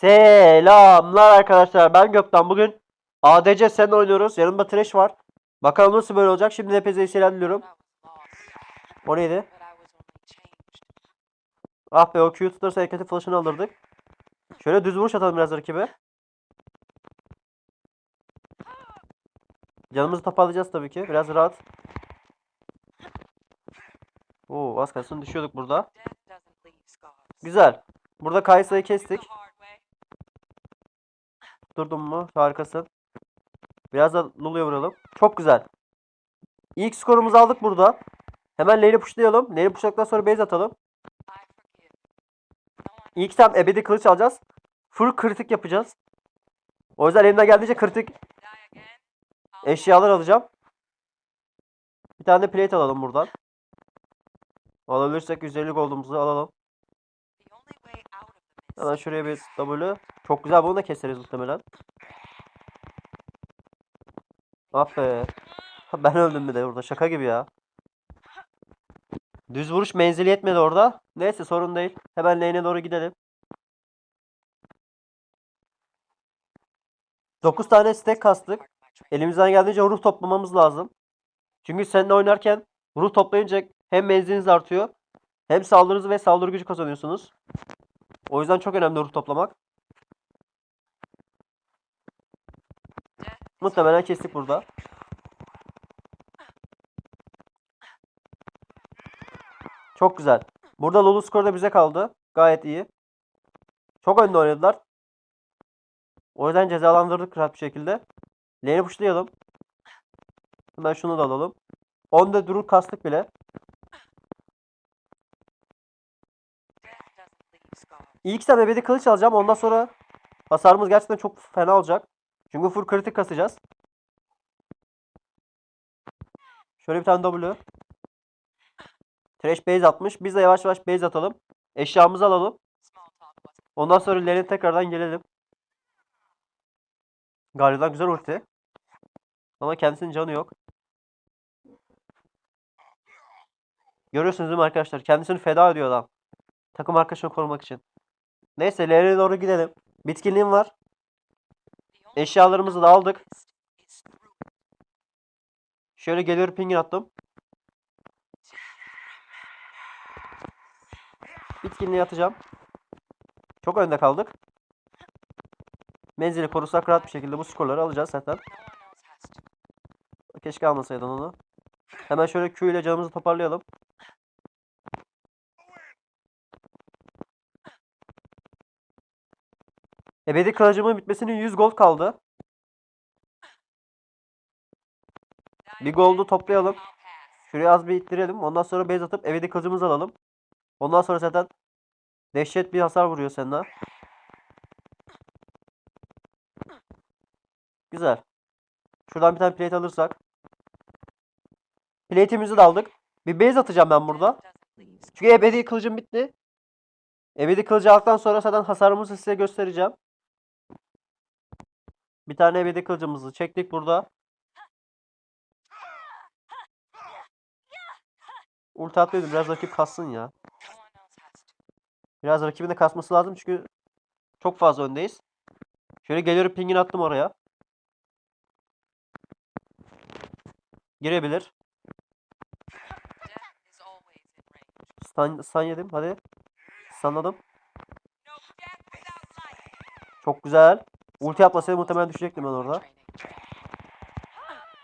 Selamlar arkadaşlar. Ben Gökten. Bugün ADC sen oynuyoruz. Yanımda Trash var. Bakalım nasıl böyle olacak. Şimdi hepinize iyi seyirler diliyorum. O neydi? Ah be o Q tutarsa hareketi flash'ını alırdık. Şöyle düz vuruş atalım biraz rakibe. Canımızı toparlayacağız tabii ki. Biraz rahat. Oo az kalsın düşüyorduk burada. Güzel. Burada Kaysa'yı kestik. Durdun mu? Harikasın. Biraz da Lulu'ya vuralım. Çok güzel. İlk skorumuzu aldık burada. Hemen lane'i pushlayalım. Lane'i pushladıktan sonra base atalım. İlk tam ebedi kılıç alacağız. Full kritik yapacağız. O yüzden elimden geldiğince kritik eşyalar alacağım. Bir tane de plate alalım buradan. Alabilirsek 150 gold'umuzu alalım. Hemen şuraya bir W. Çok güzel bunu da keseriz muhtemelen. Ah be. Ben öldüm bir de orada. Şaka gibi ya. Düz vuruş menzili yetmedi orada. Neyse sorun değil. Hemen lane'e doğru gidelim. 9 tane stack kastık. Elimizden geldiğince ruh toplamamız lazım. Çünkü seninle oynarken ruh toplayınca hem menziliniz artıyor hem saldırınızı ve saldırı gücü kazanıyorsunuz. O yüzden çok önemli ruh toplamak. Muhtemelen kestik burada. Çok güzel. Burada Lulu skoru da bize kaldı. Gayet iyi. Çok önde oynadılar. O yüzden cezalandırdık rahat bir şekilde. Lane'i pushlayalım. Hemen şunu da alalım. 10'da durur kastık bile. İlk sen ebedi kılıç alacağım. Ondan sonra hasarımız gerçekten çok fena olacak. Çünkü full kritik kasacağız. Şöyle bir tane W. Trash base atmış. Biz de yavaş yavaş base atalım. Eşyamızı alalım. Ondan sonra lane'e tekrardan gelelim. Galio'dan güzel ulti. Ama kendisinin canı yok. Görüyorsunuz değil mi arkadaşlar? Kendisini feda ediyor adam. Takım arkadaşını korumak için. Neyse lane'e doğru gidelim. Bitkinliğim var. Eşyalarımızı da aldık. Şöyle geliyorum pingin attım. Bitkinliği atacağım. Çok önde kaldık. Menzili korusak rahat bir şekilde bu skorları alacağız zaten. Keşke almasaydın onu. Hemen şöyle Q ile canımızı toparlayalım. Ebedi kılıcımın bitmesinin 100 gold kaldı. Bir gold'u toplayalım. Şuraya az bir ittirelim. Ondan sonra base atıp ebedi kılıcımızı alalım. Ondan sonra zaten dehşet bir hasar vuruyor Senna. Güzel. Şuradan bir tane plate alırsak. Plate'imizi de aldık. Bir base atacağım ben burada. Çünkü ebedi kılıcım bitti. Ebedi kılıcı aldıktan sonra zaten hasarımızı size göstereceğim. Bir tane ebedi kılıcımızı çektik burada. Ulti atıyordum. Biraz rakip kassın ya. Biraz rakibin kasması lazım çünkü çok fazla öndeyiz. Şöyle geliyorum pingin attım oraya. Girebilir. Stun, stun yedim. Hadi. Stunladım. Çok güzel. Ulti atmasaydı muhtemelen düşecektim ben orada.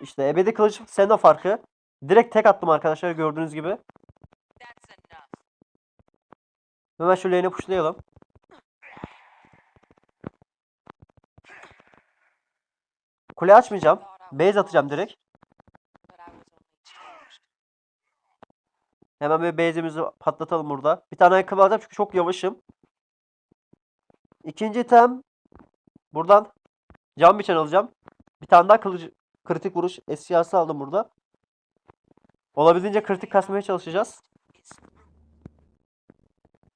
İşte ebedi kılıç Senna farkı. Direkt tek attım arkadaşlar gördüğünüz gibi. Hemen şu lane'e pushlayalım. Kule açmayacağım. Base atacağım direkt. Hemen bir base'imizi patlatalım burada. Bir tane ayakkabı alacağım çünkü çok yavaşım. İkinci item buradan cam biçen alacağım. Bir tane daha kılıcı kritik vuruş eşyası aldım burada. Olabildiğince kritik kasmaya çalışacağız.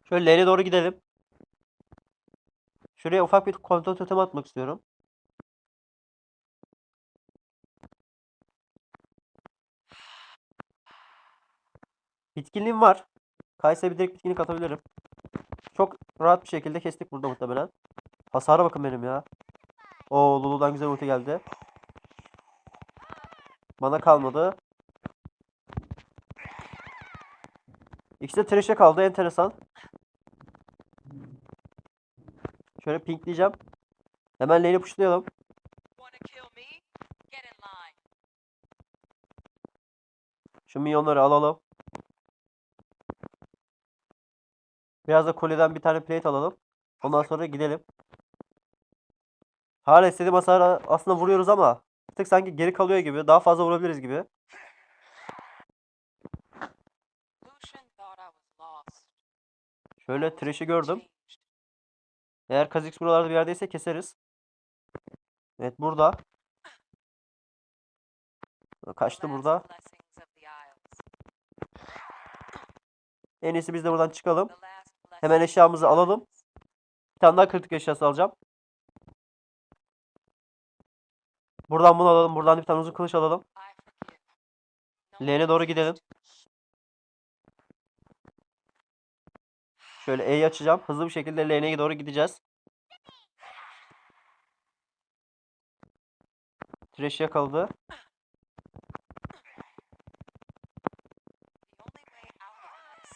Şöyle lane'e doğru gidelim. Şuraya ufak bir kontrol totemi atmak istiyorum. Bitkinliğim var. Kaysa bir direkt bitkinlik atabilirim. Çok rahat bir şekilde kestik burada muhtemelen. Hasara bakın benim ya. Oo Lulu'dan güzel ulti geldi. Bana kalmadı. İkisi de Thresh'e kaldı. Enteresan. Şöyle pinkleyeceğim. Hemen lane'i pushlayalım. Şu minyonları alalım. Biraz da kuleden bir tane plate alalım. Ondan sonra gidelim. Hala istediğim hasara aslında vuruyoruz ama tık sanki geri kalıyor gibi. Daha fazla vurabiliriz gibi. Şöyle I Thresh'i was gördüm. Eğer Kha'Zix buralarda bir yerdeyse keseriz. Evet burada. Kaçtı burada. En iyisi biz de buradan çıkalım. Hemen eşyamızı alalım. Bir tane daha kritik eşyası alacağım. Buradan bunu alalım. Buradan bir tane uzun kılıç alalım. Lane'e doğru gidelim. Şöyle E'yi açacağım. Hızlı bir şekilde lane'e doğru gideceğiz. Thresh yakaladı.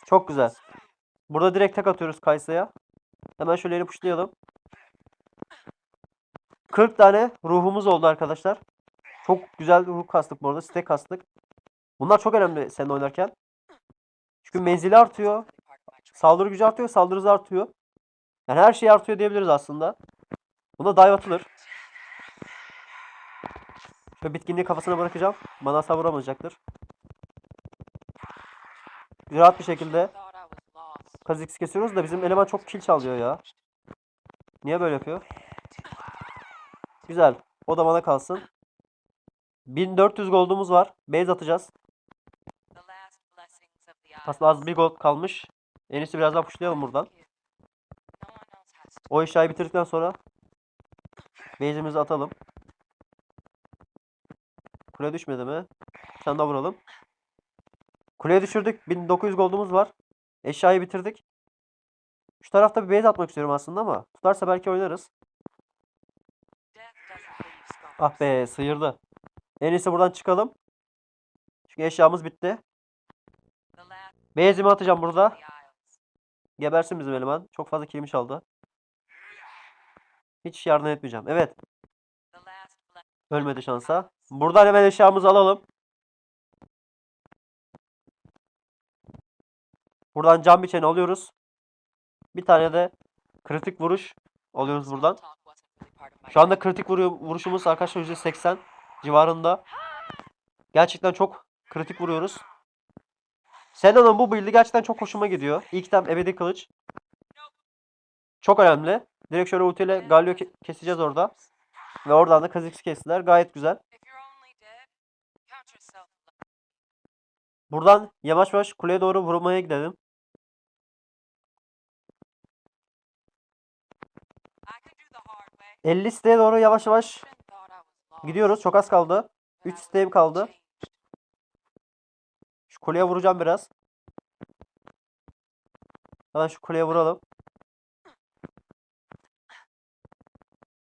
Çok güzel. Burada direkt tek atıyoruz Kaysa'ya. Hemen şöyle lane'i pushlayalım. 40 tane ruhumuz oldu arkadaşlar. Çok güzel ruh kastık bu arada. Stack kastık. Bunlar çok önemli seninle oynarken. Çünkü menzili artıyor. Saldırı gücü artıyor. Saldırı artıyor. Yani her şey artıyor diyebiliriz aslında. Buna dive atılır. Şöyle bitkinliği kafasına bırakacağım. Bana hasar vuramayacaktır. Rahat bir şekilde. Kha'Zix'i kesiyoruz da bizim eleman çok kill çalıyor ya. Niye böyle yapıyor? Güzel. O da bana kalsın. 1400 gold'umuz var. Base atacağız. Aslında az bir gold kalmış. En iyisi biraz daha pushlayalım buradan. O eşyayı bitirdikten sonra base'imizi atalım. Kule düşmedi mi? Tane daha vuralım. Kuleye düşürdük. 1900 gold'umuz var. Eşyayı bitirdik. Şu tarafta bir base atmak istiyorum aslında ama tutarsa belki oynarız. Ah be sıyırdı. En iyisi buradan çıkalım. Çünkü eşyamız bitti. Base'imi atacağım burada. Gebersin bizim eleman. Çok fazla kilimi çaldı. Hiç yardım etmeyeceğim. Evet. Ölmedi şansa. Buradan hemen eşyamızı alalım. Buradan cam biçeni alıyoruz. Bir tane de kritik vuruş alıyoruz buradan. Şu anda kritik vuruyor, vuruşumuz arkadaşlar %80 civarında. Gerçekten çok kritik vuruyoruz. Senna'nın bu build'i gerçekten çok hoşuma gidiyor. İlk item ebedi kılıç. Çok önemli. Direkt şöyle ultiyle Galio ke- keseceğiz orada. Ve oradan da Kha'Zix'i kestiler. Gayet güzel. Buradan yavaş yavaş kuleye doğru vurmaya gidelim. 50 siteye doğru yavaş yavaş gidiyoruz. Çok az kaldı. but Üç I was isteğim kaldı. Şu kuleye vuracağım biraz. Hemen şu kuleye vuralım.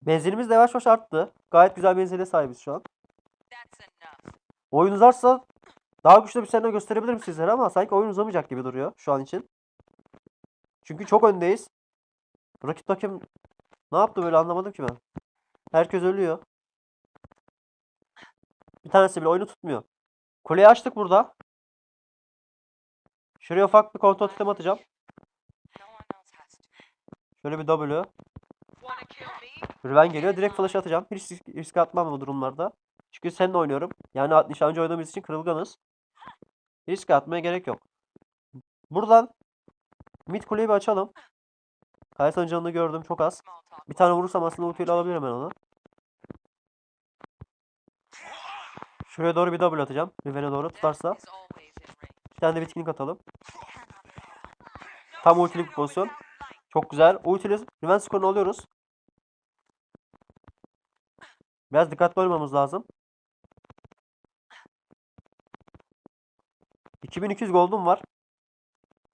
Benzinimiz de yavaş yavaş arttı. Gayet güzel menzile sahibiz şu an. Oyun uzarsa daha güçlü bir sene gösterebilirim sizlere ama sanki oyun uzamayacak gibi duruyor şu an için. Çünkü çok öndeyiz. Rakip takım ne yaptı böyle anlamadım ki ben. Herkes ölüyor. Bir tanesi bile oyunu tutmuyor. Kuleyi açtık burada. Şuraya ufak bir kontrol sistemi atacağım. Şöyle bir W. Riven geliyor. Direkt flash atacağım. Hiç risk, riske atmam bu durumlarda. Çünkü seninle oynuyorum. Yani nişancı oynadığımız için kırılganız. Riske atmaya gerek yok. Buradan mid kuleyi bir açalım. Kaysan canını gördüm çok az. Bir tane vurursam aslında ultiyle alabilirim ben onu. Şuraya doğru bir double atacağım. Riven'e doğru tutarsa. Bir tane de bitkinlik atalım. Tam ultilik pozisyon. Çok güzel. Ultili Riven skorunu alıyoruz. Biraz dikkatli olmamız lazım. 2200 gold'um var.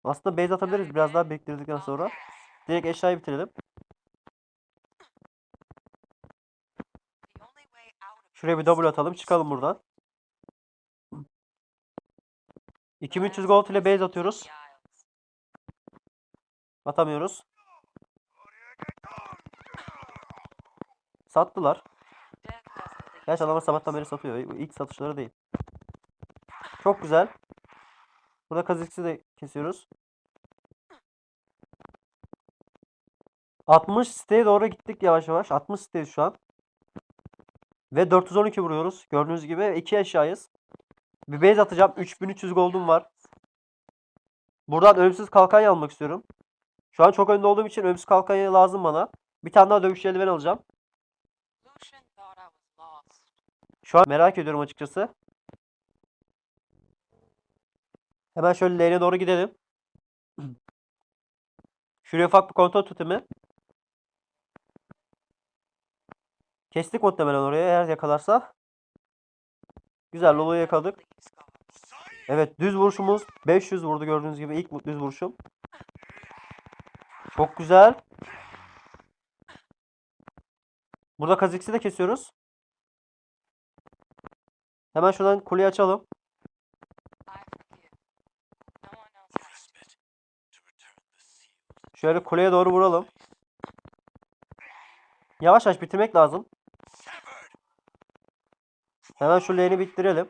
Aslında base atabiliriz biraz daha bekledikten sonra. Direkt eşyayı bitirelim. Şuraya bir double atalım. Çıkalım buradan. 2300 gold ile base atıyoruz. Atamıyoruz. Sattılar. Gerçi adamlar sabahtan beri satıyor. İlk satışları değil. Çok güzel. Burada kazıkçı da kesiyoruz. 60 siteye doğru gittik yavaş yavaş. 60 siteyiz şu an. Ve 412 vuruyoruz. Gördüğünüz gibi iki eşyayız. Bir base atacağım. 3300 gold'um var. Buradan ölümsüz kalkan almak istiyorum. Şu an çok önde olduğum için ölümsüz kalkan lazım bana. Bir tane daha dövüş eldiven alacağım. Şu an merak ediyorum açıkçası. Hemen şöyle lane'e doğru gidelim. Şuraya ufak bir kontrol tutimi. Kestik muhtemelen oraya eğer yakalarsa. Güzel Lolo'yu yakaladık. Evet düz vuruşumuz 500 vurdu gördüğünüz gibi ilk düz vuruşum. Çok güzel. Burada Kazix'i de kesiyoruz. Hemen şuradan kuleyi açalım. Şöyle kuleye doğru vuralım. Yavaş yavaş bitirmek lazım. Hemen şu lane'i bittirelim.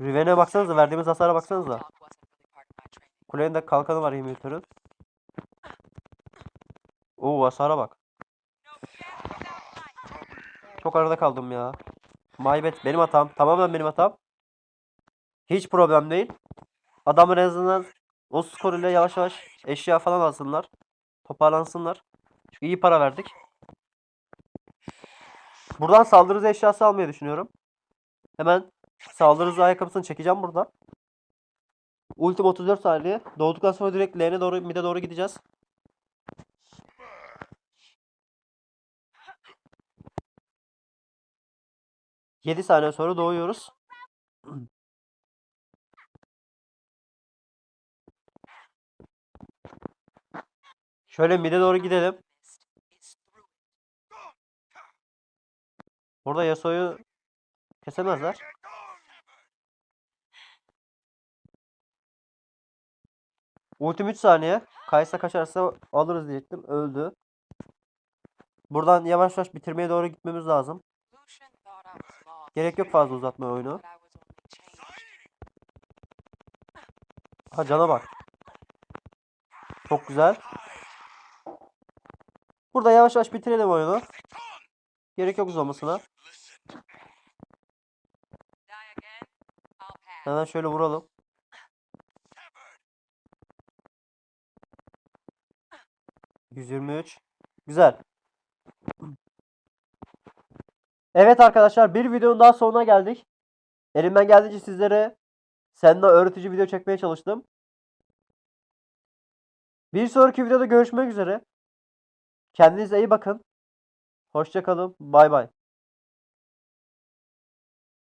Riven'e baksanıza verdiğimiz hasara baksanıza. Kulenin de kalkanı var inhibitörün. Oo hasara bak. Çok arada kaldım ya. Maybet benim hatam. Tamamen benim hatam. Hiç problem değil. Adamlar en azından o skor ile yavaş yavaş eşya falan alsınlar. Toparlansınlar. Çünkü iyi para verdik. Buradan saldırı eşyası almayı düşünüyorum. Hemen saldırı ayakkabısını çekeceğim buradan. Ultim 34 saniye. Doğduktan sonra direkt lane'e doğru mid'e doğru gideceğiz. Yedi saniye sonra doğuyoruz. Şöyle mid'e doğru gidelim. Burada Yasuo'yu kesemezler. Ultim 3 saniye. Kaysa kaçarsa alırız diyecektim. Öldü. Buradan yavaş yavaş bitirmeye doğru gitmemiz lazım. Gerek yok fazla uzatma oyunu. Ha cana bak. Çok güzel. Burada yavaş yavaş bitirelim oyunu. Gerek yok uzamasına. Hemen şöyle vuralım. ...123. Güzel. Evet arkadaşlar bir videonun daha sonuna geldik. Elimden geldiğince sizlere seninle öğretici video çekmeye çalıştım. Bir sonraki videoda görüşmek üzere. Kendinize iyi bakın. Hoşça kalın. Bay bay.